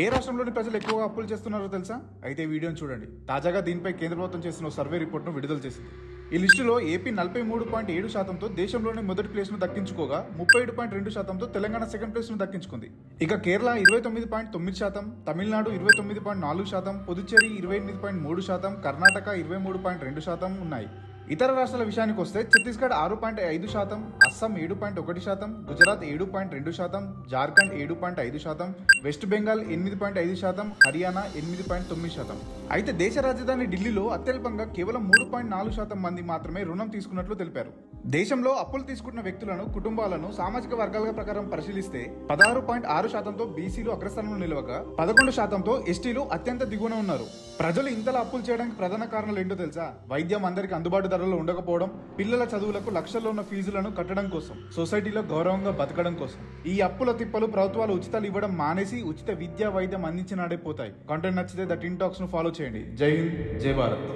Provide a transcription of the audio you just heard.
ఏ రాష్ట్రంలోని ప్రజలు ఎక్కువగా అప్పులు చేస్తున్నారో తెలుసా? అయితే వీడియోని చూడండి. తాజాగా దీనిపై కేంద్ర ప్రభుత్వం చేసిన సర్వే రిపోర్ట్ను విడుదల చేసింది. ఈ లిస్టులో ఏపీ నలభై మూడు పాయింట్ ఏడు శాతంతో దేశంలోనే మొదటి ప్లేస్ను దక్కించుకోగా ముప్పై ఏడు పాయింట్ రెండు శాతంతో తెలంగాణ సెకండ్ ప్లేస్ను దక్కించుకుంది. ఇక కేరళ ఇరవై తొమ్మిది పాయింట్ తొమ్మిది శాతం తమిళనాడు ఇరవై తొమ్మిది పాయింట్ నాలుగు శాతం పుదుచ్చేరి ఇరవై ఎనిమిది పాయింట్ మూడు శాతం కర్ణాటక ఇరవై మూడు పాయింట్ రెండు శాతం ఉన్నాయి. ఇతర రాష్ట్రాల విషయానికి వస్తే ఛత్తీస్గఢ్ ఆరు పాయింట్ ఐదు శాతం అస్సాం ఏడు పాయింట్ ఒకటి శాతం గుజరాత్ ఏడు పాయింట్ రెండు శాతం జార్ఖండ్ ఏడు పాయింట్ ఐదు శాతం వెస్ట్ బెంగాల్ ఎనిమిది పాయింట్ ఐదు శాతం హర్యానా ఎనిమిది పాయింట్ తొమ్మిది శాతం. అయితే దేశ రాజధాని ఢిల్లీలో అత్యల్పంగా కేవలం మూడు పాయింట్ నాలుగు శాతం మంది మాత్రమే రుణం తీసుకున్నట్లు తెలిపారు. దేశంలో అప్పులు తీసుకుంటున్న వ్యక్తులను కుటుంబాలను సామాజిక వర్గాల ప్రకారం పరిశీలిస్తే పదహారు పాయింట్ ఆరు శాతంతో బీసీలు అగ్రస్థానంలో నిలవగా పదకొండు శాతంతో ఎస్టీలు అత్యంత దిగువన ఉన్నారు. ప్రజలు ఇంతలా అప్పులు చేయడానికి ప్రధాన కారణాలు ఏంటో తెలుసా? వైద్యం అందరికి అందుబాటు ధరలో ఉండకపోవడం పిల్లల చదువులకు లక్షల్లో ఉన్న ఫీజులను కట్టడం కోసం సొసైటీలో గౌరవంగా బతకడం కోసం. ఈ అప్పుల తిప్పలు ప్రభుత్వాలు ఉచితాలు ఇవ్వడం మానేసి ఉచిత విద్యా వైద్యం అందించినాడే పోతాయి. కంటెంట్ నచ్చితే ద టిన్ టాక్స్ను ఫాలో చేయండి. జై హింద్ జై భారత్.